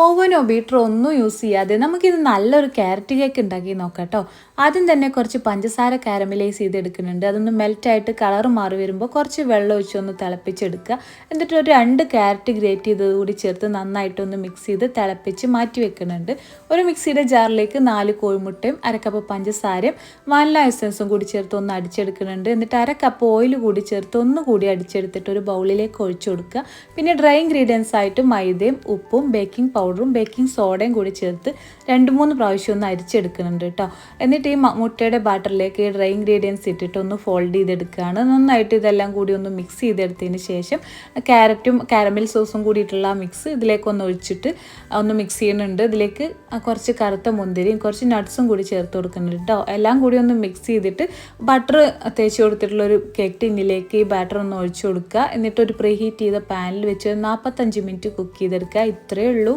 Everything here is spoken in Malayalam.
ഓവനോ ബീറ്ററോ ഒന്നും യൂസ് ചെയ്യാതെ നമുക്കിത് നല്ലൊരു ക്യാരറ്റ് കേക്ക് ഉണ്ടാക്കി നോക്കാം കേട്ടോ ആദ്യം തന്നെ കുറച്ച് പഞ്ചസാര കാരമലൈസ് ചെയ്തെടുക്കുന്നുണ്ട്. അതൊന്ന് മെൽറ്റായിട്ട് കളർ മാറി വരുമ്പോൾ കുറച്ച് വെള്ളം ഒഴിച്ചൊന്ന് തിളപ്പിച്ചെടുക്കുക. എന്നിട്ട് ഒരു രണ്ട് ക്യാരറ്റ് ഗ്രേറ്റ് ചെയ്തത് കൂടി ചേർത്ത് നന്നായിട്ടൊന്ന് മിക്സ് ചെയ്ത് തിളപ്പിച്ച് മാറ്റി വെക്കുന്നുണ്ട്. ഒരു മിക്സിയുടെ ജാറിലേക്ക് നാല് കോഴിമുട്ടയും അരക്കപ്പ് കപ്പ് പഞ്ചസാരയും വാനില എസൻസും കൂടി ചേർത്ത് ഒന്ന് അടിച്ചെടുക്കുന്നുണ്ട്. എന്നിട്ട് അര കപ്പ് ഓയിൽ കൂടി ചേർത്ത് ഒന്ന് കൂടി അടിച്ചെടുത്തിട്ട് ഒരു ബൗളിലേക്ക് ഒഴിച്ചു കൊടുക്കുക. പിന്നെ ഡ്രൈ ഇൻഗ്രീഡിയൻസ് ആയിട്ട് മൈദയും ഉപ്പും ബേക്കിംഗ് പൗഡറും ബേക്കിംഗ് സോഡയും കൂടി ചേർത്ത് രണ്ട് മൂന്ന് പ്രാവശ്യം ഒന്ന് അരിച്ചെടുക്കുന്നുണ്ട് കേട്ടോ. എന്നിട്ട് ഈ മുട്ടയുടെ ബാറ്ററിലേക്ക് ഡ്രൈ ഇൻഗ്രീഡിയൻസ് ഇട്ടിട്ട് ഒന്ന് ഫോൾഡ് ചെയ്തെടുക്കുകയാണ്. നന്നായിട്ട് ഇതെല്ലാം കൂടി ഒന്ന് മിക്സ് ചെയ്തെടുത്തതിന് ശേഷം ക്യാരറ്റും കാരമൽ സോസും കൂടിയിട്ടുള്ള മിക്സ് ഇതിലേക്ക് ഒന്ന് ഒഴിച്ചിട്ട് ഒന്ന് മിക്സ് ചെയ്യുന്നുണ്ട്. ഇതിലേക്ക് കുറച്ച് കറുത്ത മുന്തിരിയും കുറച്ച് നട്ട്സും കൂടി ചേർത്ത് കൊടുക്കുന്നുണ്ട് കേട്ടോ. എല്ലാം കൂടി ഒന്ന് മിക്സ് ചെയ്തിട്ട് ബട്ടർ തേച്ച് കൊടുത്തിട്ടുള്ള ഒരു കേക്ക് ടിന്നിലേക്ക് ഈ ബാറ്റർ ഒന്ന് ഒഴിച്ചു കൊടുക്കുക. എന്നിട്ട് ഒരു പ്രീ ഹീറ്റ് ചെയ്ത പാനിൽ വെച്ച് നാൽപ്പത്തഞ്ച് മിനിറ്റ് കുക്ക് ചെയ്തെടുക്കുക. ഇത്രയേ ഉള്ളൂ.